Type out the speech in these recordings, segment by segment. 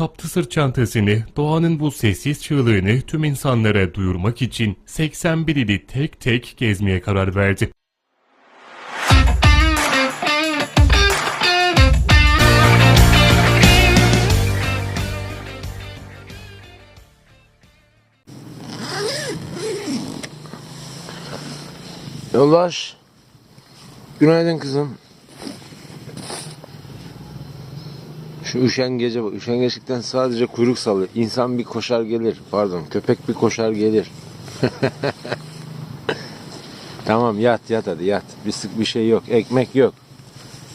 kaptı sırt çantasını, doğanın bu sessiz çığlığını tüm insanlara duyurmak için 81 ili tek tek gezmeye karar verdi. Yoldaş. Günaydın kızım. Şu üşengece bak. Üşengeçlikten sadece kuyruk sallıyor. İnsan bir koşar gelir. Pardon. Köpek bir koşar gelir. tamam yat yat hadi yat. Bir sık bir şey yok. Ekmek yok.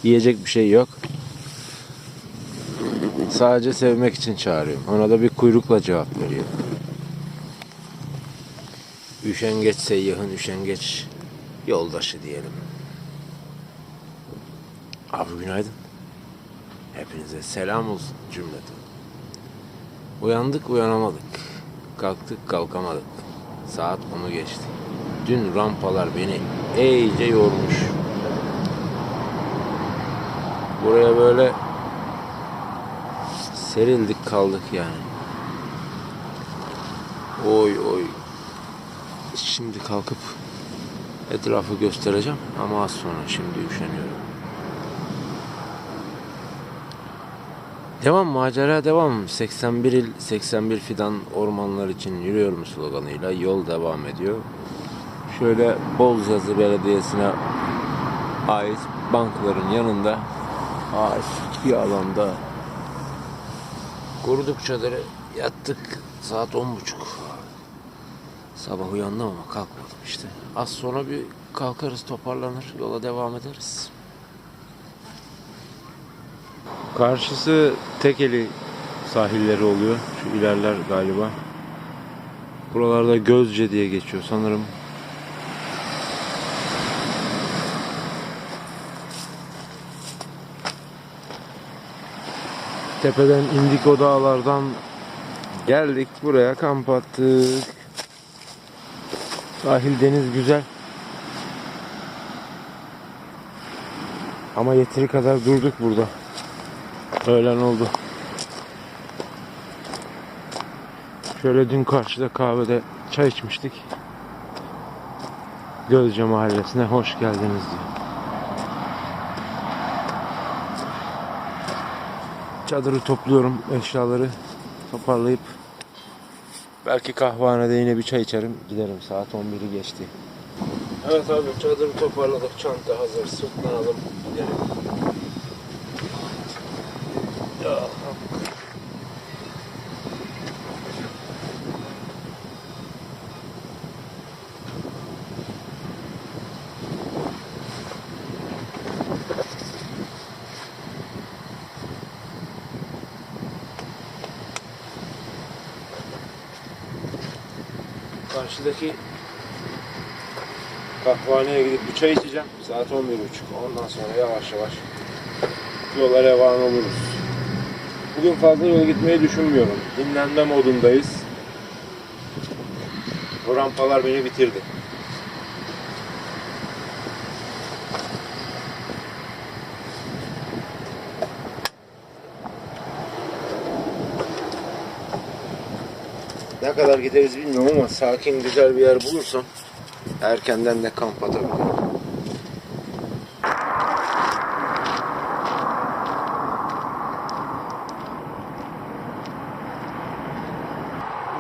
Yiyecek bir şey yok. Sadece sevmek için çağırıyorum. Ona da bir kuyrukla cevap veriyor. Üşengeç seyyahın üşengeç yoldaşı diyelim. Abi günaydın. Hepinize selam olsun cümleten. Uyandık uyanamadık. Kalktık kalkamadık. Saat 10'u geçti. Dün rampalar beni iyice yormuş. Buraya böyle serildik kaldık yani. Oy oy. Şimdi kalkıp etrafı göstereceğim ama az sonra şimdi üşeniyorum. Devam macera devam. 81 il 81 fidan ormanlar için yürüyorum sloganıyla yol devam ediyor. Şöyle Bolcazı Belediyesi'ne ait bankların yanında ağaç bir alanda kurduk çadırı yattık saat on buçuk. Sabah uyandım ama kalkmadım işte. Az sonra bir kalkarız toparlanır yola devam ederiz. Karşısı Tekeli sahilleri oluyor. Şu ilerler galiba. Buralarda Gözce diye geçiyor sanırım. Tepeden Indiko dağlardan geldik buraya kamp attık. Sahil deniz güzel. Ama yeteri kadar durduk burada. Öğlen oldu. Şöyle dün karşıda kahvede çay içmiştik. Gözce Mahallesi'ne hoş geldiniz diyor. Çadırı topluyorum, eşyaları toparlayıp belki kahvehanede yine bir çay içerim, giderim. Saat 11'i geçti. Evet abi çadırı toparladık, çanta hazır, sırtlanalım, gidelim. Karşıdaki kahvehaneye gidip bir çay içeceğim. Saat 11.30. Ondan sonra yavaş yavaş yola revan oluruz. Bugün fazla yol gitmeyi düşünmüyorum. Dinlenme modundayız. Bu rampalar beni bitirdi. Ne kadar gideriz bilmiyorum ama sakin güzel bir yer bulursam erkenden de kamp atabilirim.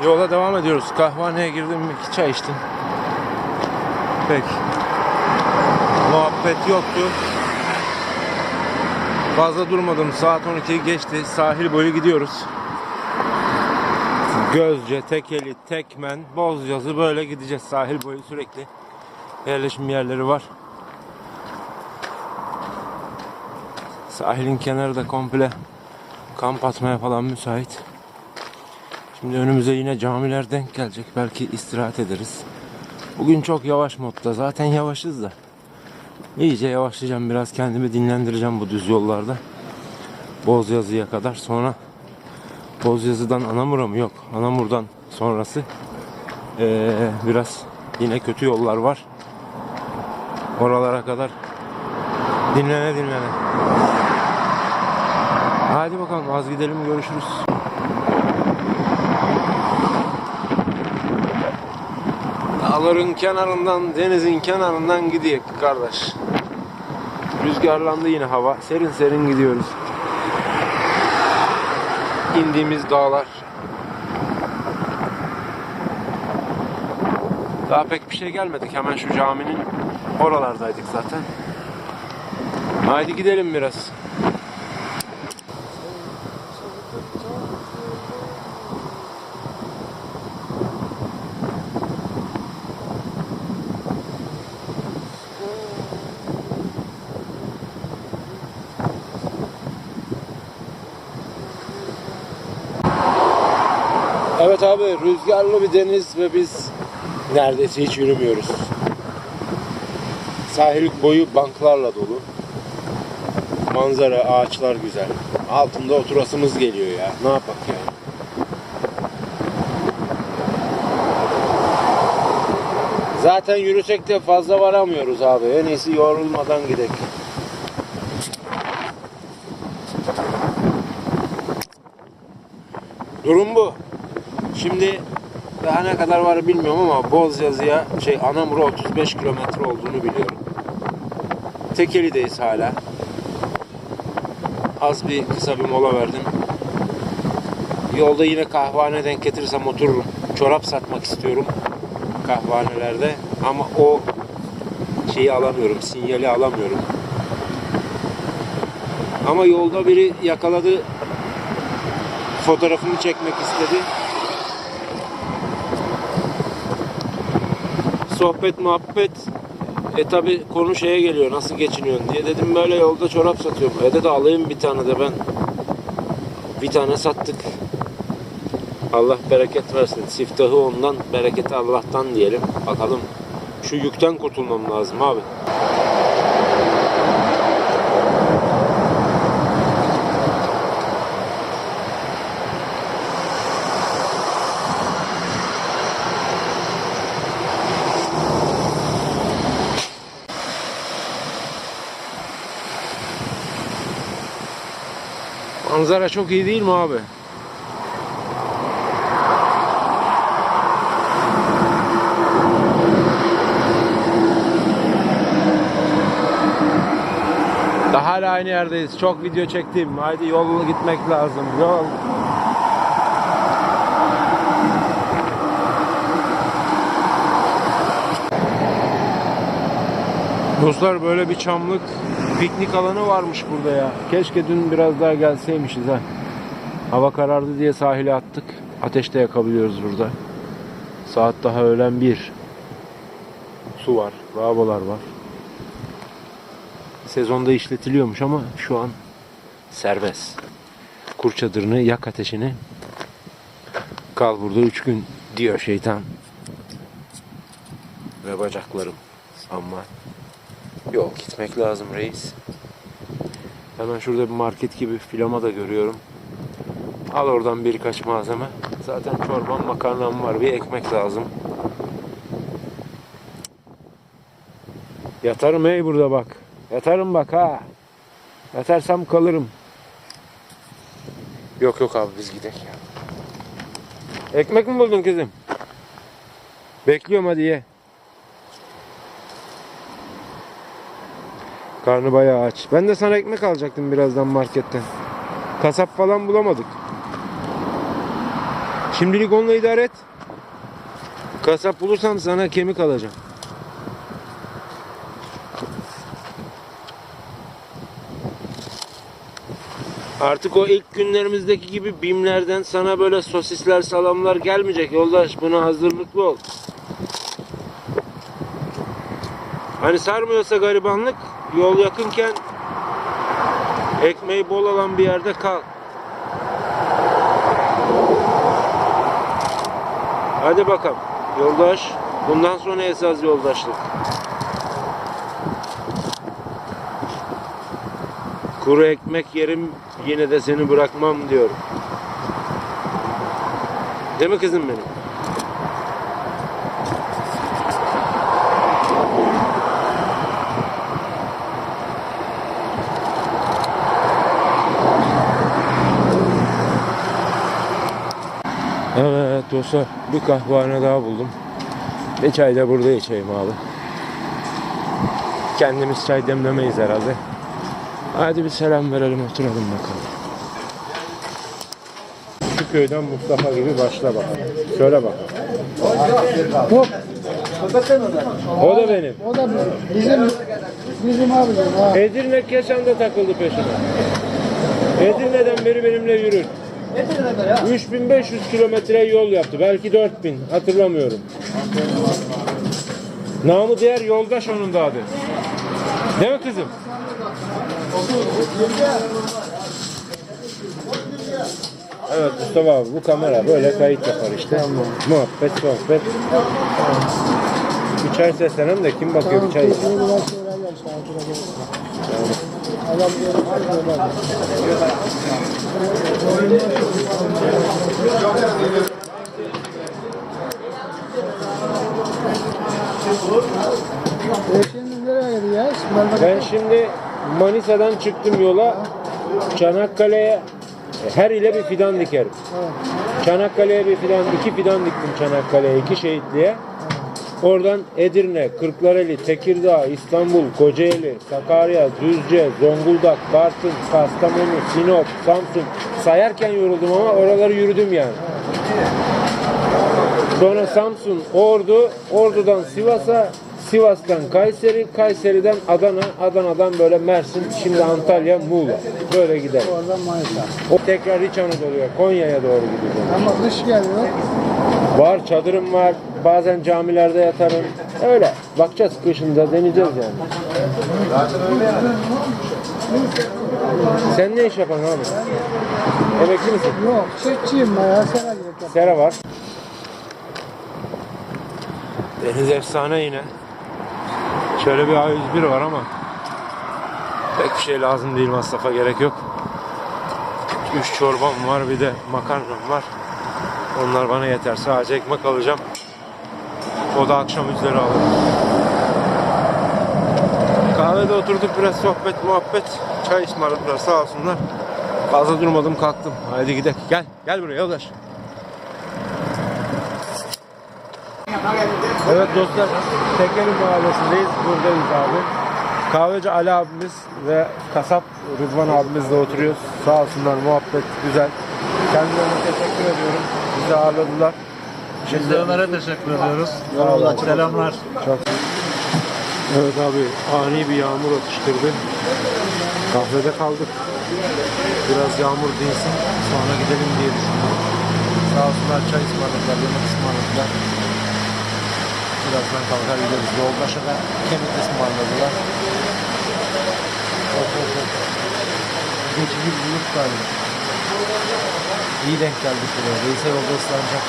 Yola devam ediyoruz. Kahvaneye girdim, iki çay içtim. Pek muhabbet yoktu. Fazla durmadım. Saat 12'yi geçti. Sahil boyu gidiyoruz. Gözce, Tekeli, Tekmen, Bozcazı böyle gideceğiz. Sahil boyu sürekli yerleşim yerleri var. Sahilin kenarı da komple kamp atmaya falan müsait. Şimdi önümüze yine camiler denk gelecek. Belki istirahat ederiz. Bugün çok yavaş modda. Zaten yavaşız da. İyice yavaşlayacağım. Biraz kendimi dinlendireceğim bu düz yollarda. Bozyazı'ya kadar. Sonra Bozyazı'dan Anamur'a mı? Yok. Anamur'dan sonrası ee, biraz yine kötü yollar var. Oralara kadar dinlene dinlene. Hadi bakalım az gidelim görüşürüz. Dağların kenarından, denizin kenarından gidiyor kardeş. Rüzgarlandı yine hava. Serin serin gidiyoruz. İndiğimiz dağlar. Daha pek bir şey gelmedik. Hemen şu caminin oralardaydık zaten. Haydi gidelim biraz. Evet abi rüzgarlı bir deniz ve biz neredeyse hiç yürümüyoruz. Sahil boyu banklarla dolu. Manzara, ağaçlar güzel. Altında oturasımız geliyor ya. Ne yapak yani? Zaten yürüsek de fazla varamıyoruz abi. En iyisi yorulmadan gidelim. Durum bu. Şimdi daha ne kadar var bilmiyorum ama Bozcazı'ya şey Anamur'a 35 kilometre olduğunu biliyorum. Tekeli'deyiz hala. Az bir kısa bir mola verdim. Yolda yine kahvehane denk getirirsem otururum. Çorap satmak istiyorum kahvehanelerde ama o şeyi alamıyorum, sinyali alamıyorum. Ama yolda biri yakaladı, fotoğrafını çekmek istedi. Sohbet, muhabbet. E tabi konu şeye geliyor, nasıl geçiniyorsun diye. Dedim böyle yolda çorap satıyorum. E dedi alayım bir tane de ben. Bir tane sattık. Allah bereket versin. Siftahı ondan, bereketi Allah'tan diyelim. Bakalım. Şu yükten kurtulmam lazım abi. Manzara çok iyi değil mi abi? Daha hala aynı yerdeyiz. Çok video çektim. Haydi yollu gitmek lazım. Yol. Dostlar böyle bir çamlık piknik alanı varmış burada ya. Keşke dün biraz daha gelseymişiz ha. Hava karardı diye sahile attık. Ateşte yakabiliyoruz burada. Saat daha öğlen bir. Su var, lavabolar var. Sezonda işletiliyormuş ama şu an serbest. Kur çadırını, yak ateşini. Kal burada üç gün diyor şeytan. Ve bacaklarım. Ama Yok gitmek lazım reis. Hemen şurada bir market gibi filama da görüyorum. Al oradan birkaç malzeme. Zaten çorban makarnam var. Bir ekmek lazım. Yatarım ey burada bak. Yatarım bak ha. Yatarsam kalırım. Yok yok abi biz gidelim ya. Ekmek mi buldun kızım? Bekliyorum hadi ye. Karnı bayağı aç. Ben de sana ekmek alacaktım birazdan marketten. Kasap falan bulamadık. Şimdilik onunla idare et. Kasap bulursam sana kemik alacağım. Artık o ilk günlerimizdeki gibi bimlerden sana böyle sosisler, salamlar gelmeyecek yoldaş. Buna hazırlıklı ol. Hani sarmıyorsa garibanlık yol yakınken ekmeği bol olan bir yerde kal. Hadi bakalım yoldaş. Bundan sonra esas yoldaşlık. Kuru ekmek yerim yine de seni bırakmam diyorum. Değil mi kızım benim? Dostlar bir kahvehane daha buldum. Bir çay da burada içeyim abi. Kendimiz çay demlemeyiz herhalde. Hadi bir selam verelim oturalım bakalım. Şu köyden Mustafa gibi başla bakalım. Söyle bakalım. Yok. O da benim. O da bizim bizim abicim ha. Edirne Keşan'da takıldı peşime. Edirne'den beri benimle yürür. 3500 kilometre yol yaptı. Belki 4000. Hatırlamıyorum. Namı diğer yoldaş onun da adı. Değil mi kızım? Evet Mustafa abi bu kamera böyle kayıt yapar işte. Muhabbet sohbet. Bir çay seslenelim de kim bakıyor bir çay için. E şimdi nereye gidiyoruz? Ben şimdi Manisa'dan çıktım yola. Çanakkale'ye her ile bir fidan dikerim. Çanakkale'ye bir fidan, iki fidan diktim Çanakkale'ye, iki şehitliğe. Oradan Edirne, Kırklareli, Tekirdağ, İstanbul, Kocaeli, Sakarya, Düzce, Zonguldak, Bartın, Kastamonu, Sinop, Samsun sayarken yoruldum ama oraları yürüdüm yani. Sonra Samsun, Ordu, Ordu'dan Sivas'a, Sivas'tan Kayseri, Kayseri'den Adana, Adana'dan böyle Mersin, şimdi Antalya, Muğla. Böyle gider. Oradan Manisa. O tekrar İç Anadolu'ya, Konya'ya doğru gideceğim. Ama kış geliyor. Var, çadırım var. Bazen camilerde yatarım. Öyle. Bakacağız kışında deneyeceğiz yani. Sen ne iş yapan abi? Emekli misin? Yok çiftçiyim ben ya. Sana gerek yok. Sera var. Deniz efsane yine. Şöyle bir A101 var ama pek bir şey lazım değil masrafa gerek yok. Üç çorbam var bir de makarnam var. Onlar bana yeter. Sadece ekmek alacağım. O da akşam üzeri alırım. Kahvede oturduk biraz sohbet muhabbet. Çay ısmarladılar sağ olsunlar. Fazla durmadım kalktım. Haydi gidelim. Gel. Gel buraya yoldaş. Evet dostlar, Tekeli Mahallesi'ndeyiz. Buradayız abi. Kahveci Ali abimiz ve kasap Rıdvan abimizle oturuyoruz. Sağ olsunlar, muhabbet güzel. Kendilerine teşekkür ediyorum. Bizi ağırladılar. De Ömer'e teşekkür ediyoruz. Yolda selamlar. Çok. Evet abi, ani bir yağmur atıştırdı. Kahvede kaldık. Biraz yağmur dinsin, sonra gidelim diye düşünüyorum. Sağ olsunlar çay ısmarladılar, yemek ısmarladılar. Birazdan kalkar gideriz. Yoldaşa da kemik ısmarladılar. Of of of. Geçici bir bulut galiba. İyi denk geldik buraya. Reis'e yolda ıslanacak.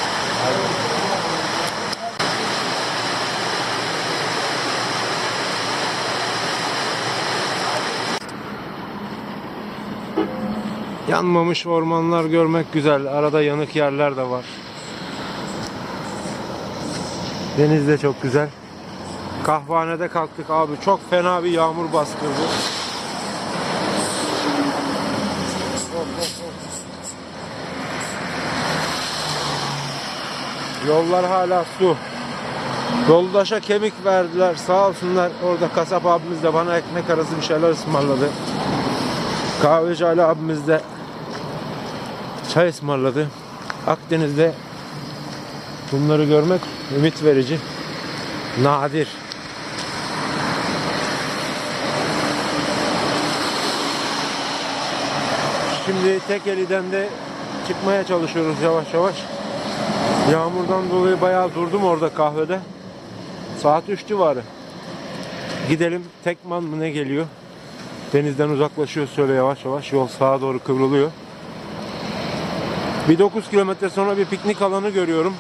Yanmamış ormanlar görmek güzel. Arada yanık yerler de var. Deniz de çok güzel. Kahvanede kalktık abi. Çok fena bir yağmur bastırdı. Of, of, of. Yollar hala su. Yoldaşa kemik verdiler. Sağ olsunlar. Orada kasap abimiz de bana ekmek arası bir şeyler ısmarladı. Kahveci Ali abimiz de çay ısmarladı. Akdeniz'de bunları görmek ümit verici. Nadir. Şimdi Tekeli'den de çıkmaya çalışıyoruz yavaş yavaş. Yağmurdan dolayı bayağı durdum orada kahvede. Saat 3 civarı. Gidelim Tekman mı ne geliyor? Denizden uzaklaşıyoruz şöyle yavaş yavaş. Yol sağa doğru kıvrılıyor. Bir 9 kilometre sonra bir piknik alanı görüyorum.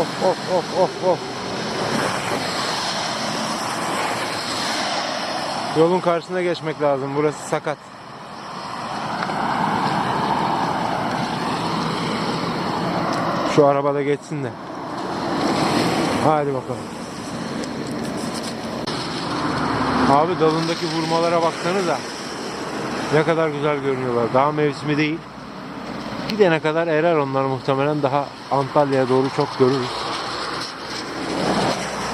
Of of of of of. Yolun karşısına geçmek lazım. Burası sakat. Şu arabada geçsin de. Hadi bakalım. Abi dalındaki vurmalara baksanıza. Ne kadar güzel görünüyorlar. Daha mevsimi değil. Gidene kadar erer onlar muhtemelen. Daha Antalya'ya doğru çok görürüz.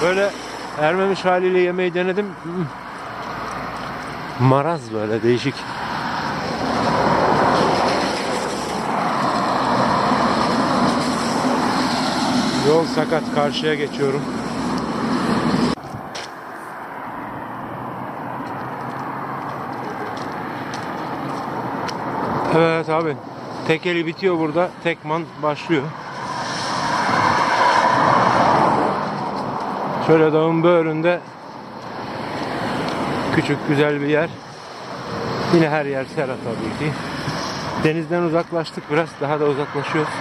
Böyle ermemiş haliyle yemeği denedim. Hmm. Maraz böyle değişik. Yol sakat karşıya geçiyorum. Evet abi. Tekeli bitiyor burada. Tekman başlıyor. Şöyle dağın böğründe küçük güzel bir yer. Yine her yer sera tabii ki. Denizden uzaklaştık biraz. Daha da uzaklaşıyoruz.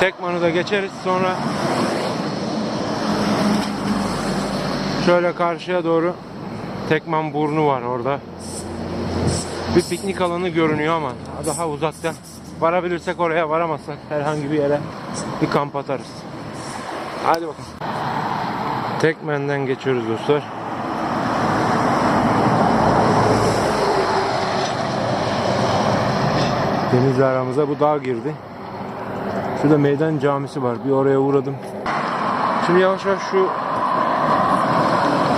Tekmanı da geçeriz. Sonra şöyle karşıya doğru Tekman burnu var orada. Bir piknik alanı görünüyor ama daha uzakta. Varabilirsek oraya varamazsak herhangi bir yere bir kamp atarız. Hadi bakalım. Tekmen'den geçiyoruz dostlar. Denizle aramıza bu dağ girdi. Şurada meydan camisi var. Bir oraya uğradım. Şimdi yavaş yavaş şu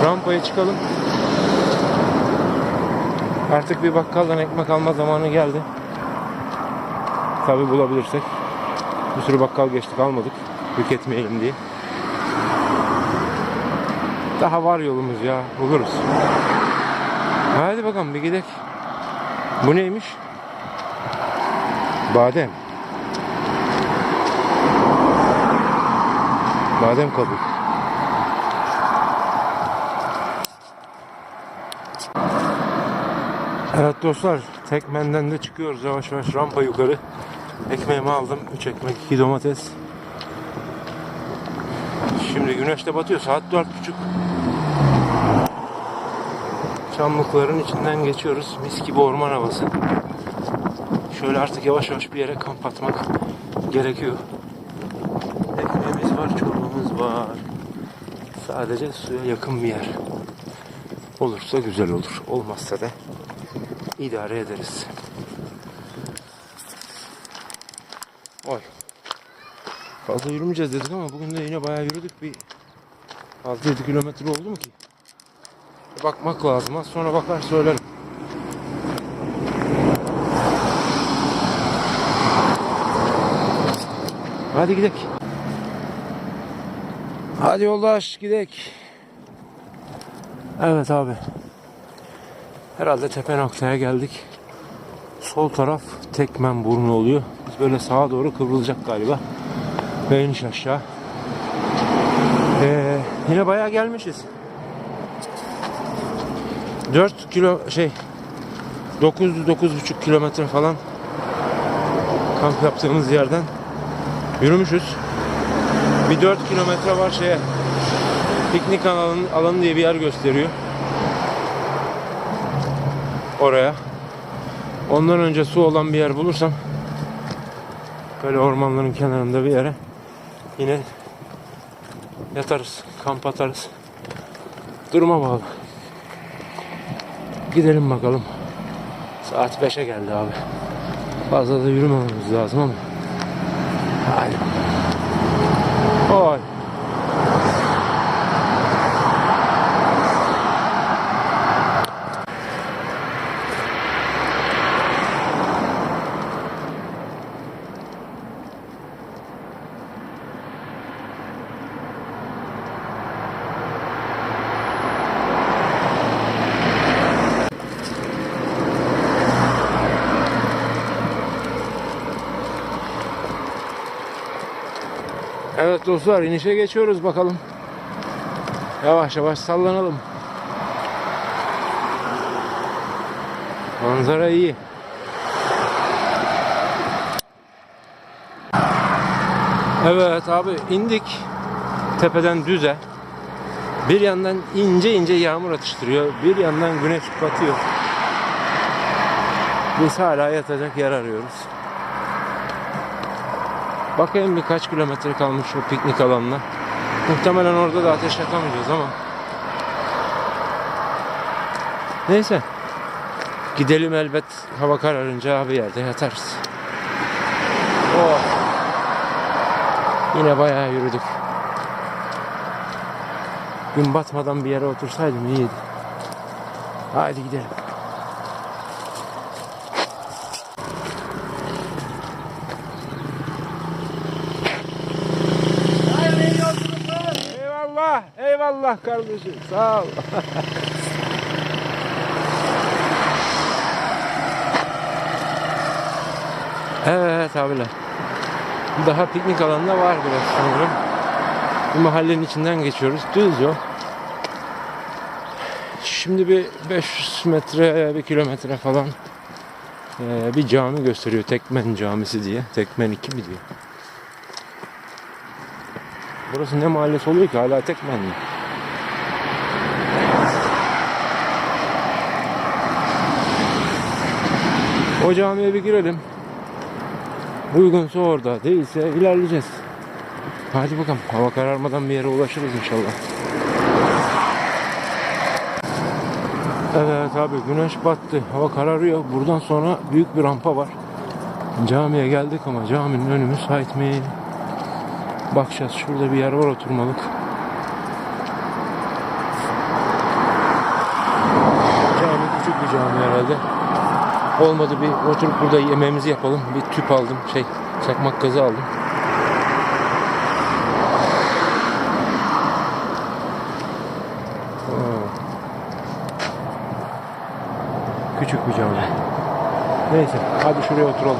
rampaya çıkalım. Artık bir bakkaldan ekmek alma zamanı geldi. Tabi bulabilirsek. Bir sürü bakkal geçtik almadık. Yük etmeyelim diye. Daha var yolumuz ya. Buluruz. Hadi bakalım bir gidelim. Bu neymiş? Badem. Badem kabuğu. Evet dostlar, Tekmen'den de çıkıyoruz yavaş yavaş rampa yukarı. Ekmeğimi aldım. 3 ekmek, 2 domates. Şimdi güneş de batıyor. Saat 4.30. Çamlıkların içinden geçiyoruz. Mis gibi orman havası. Şöyle artık yavaş yavaş bir yere kamp atmak gerekiyor. Ekmeğimiz var, çorbamız var. Sadece suya yakın bir yer. Olursa güzel olur. Olmazsa da idare ederiz. Oy. Fazla yürümeyeceğiz dedik ama bugün de yine bayağı yürüdük. Bir 6-7 kilometre oldu mu ki? Bakmak lazım. Az sonra bakar söylerim. Hadi gidelim. Hadi yoldaş gidelim. Evet abi. Herhalde tepe noktaya geldik. Sol taraf tekmen burnu oluyor. Biz böyle sağa doğru kıvrılacak galiba. Ve iniş aşağı. Ee, yine bayağı gelmişiz. 4 kilo şey 9-9,5 kilometre falan kamp yaptığımız yerden yürümüşüz. Bir 4 kilometre var şeye piknik alanı, alanı diye bir yer gösteriyor. Oraya. Ondan önce su olan bir yer bulursam böyle ormanların kenarında bir yere yine yatarız, kamp atarız. Duruma bağlı. Gidelim bakalım. Saat 5'e geldi abi. Fazla da yürümememiz lazım ama. Hadi. Oy. Evet dostlar inişe geçiyoruz bakalım. Yavaş yavaş sallanalım. Manzara iyi. Evet abi indik tepeden düze. Bir yandan ince ince yağmur atıştırıyor. Bir yandan güneş batıyor. Biz hala yatacak yer arıyoruz. Bakayım birkaç kilometre kalmış o piknik alanına. Muhtemelen orada da ateş yakamayacağız ama. Neyse. Gidelim elbet hava kararınca bir yerde yatarız. Oh. Yine bayağı yürüdük. Gün batmadan bir yere otursaydım iyiydi. Haydi gidelim. Eyvallah, kardeşim. Sağ ol. evet abiler. Daha piknik alanında var biraz sanırım. Bir mahallenin içinden geçiyoruz. Düz yol. Şimdi bir 500 metre, bir kilometre falan bir cami gösteriyor. Tekmen Camisi diye. Tekmen 2 mi diyor. Burası ne mahallesi oluyor ki hala Tekmen mi? O camiye bir girelim. Uygunsa orada, değilse ilerleyeceğiz. Hadi bakalım, hava kararmadan bir yere ulaşırız inşallah. Evet abi, güneş battı, hava kararıyor. Buradan sonra büyük bir rampa var. Camiye geldik ama caminin önü müsait? Bakacağız, şurada bir yer var oturmalık. Cami küçük bir cami herhalde. Olmadı bir oturup burada yemeğimizi yapalım. Bir tüp aldım. Şey çakmak gazı aldım. Küçük bir cami. Neyse hadi şuraya oturalım.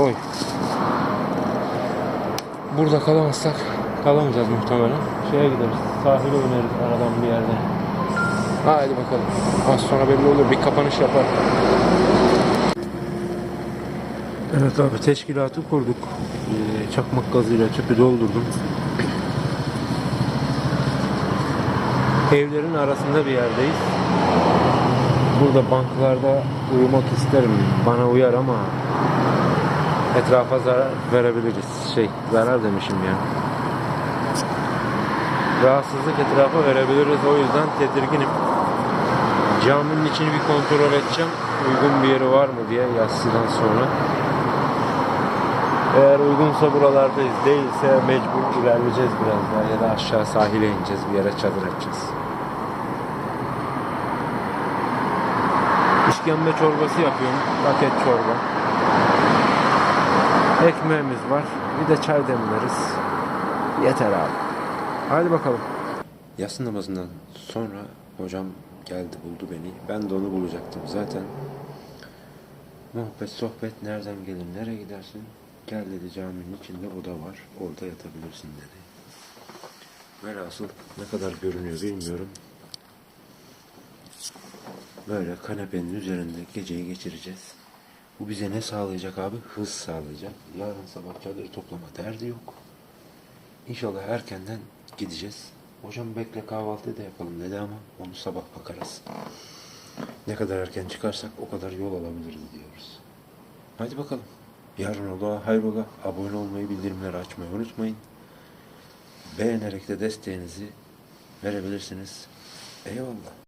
Oy. Burada kalamazsak kalamayacağız muhtemelen. Şeye gideriz. Sahile ineriz aradan bir yerden. Haydi bakalım. Az sonra belli olur. Bir kapanış yapar. Evet abi teşkilatı kurduk. Ee, çakmak gazıyla tüpü doldurdum. Evlerin arasında bir yerdeyiz. Burada banklarda uyumak isterim. Bana uyar ama etrafa zarar verebiliriz. Zarar demişim ya. Rahatsızlık etrafa verebiliriz. O yüzden tedirginim. Caminin içini bir kontrol edeceğim. Uygun bir yeri var mı diye yatsıdan sonra. Eğer uygunsa buralardayız. Değilse mecbur ilerleyeceğiz biraz daha ya da aşağı sahile ineceğiz. Bir yere çadır açacağız. İşkembe çorbası yapıyorum. Paket çorba. Ekmeğimiz var. Bir de çay demleriz. Yeter abi. Hadi bakalım. Yatsı namazından sonra hocam geldi buldu beni. Ben de onu bulacaktım zaten. Muhabbet sohbet nereden gelir nereye gidersin? Gel dedi caminin içinde oda var. Orada yatabilirsin dedi. Velhasıl ne kadar görünüyor bilmiyorum. Böyle kanepenin üzerinde geceyi geçireceğiz. Bu bize ne sağlayacak abi? Hız sağlayacak. Yarın sabah çadır toplama derdi yok. İnşallah erkenden gideceğiz. Hocam bekle kahvaltı da yapalım dedi ama onu sabah bakarız. Ne kadar erken çıkarsak o kadar yol alabiliriz diyoruz. Hadi bakalım. Yarın ola hayrola. Abone olmayı, bildirimleri açmayı unutmayın. Beğenerek de desteğinizi verebilirsiniz. Eyvallah.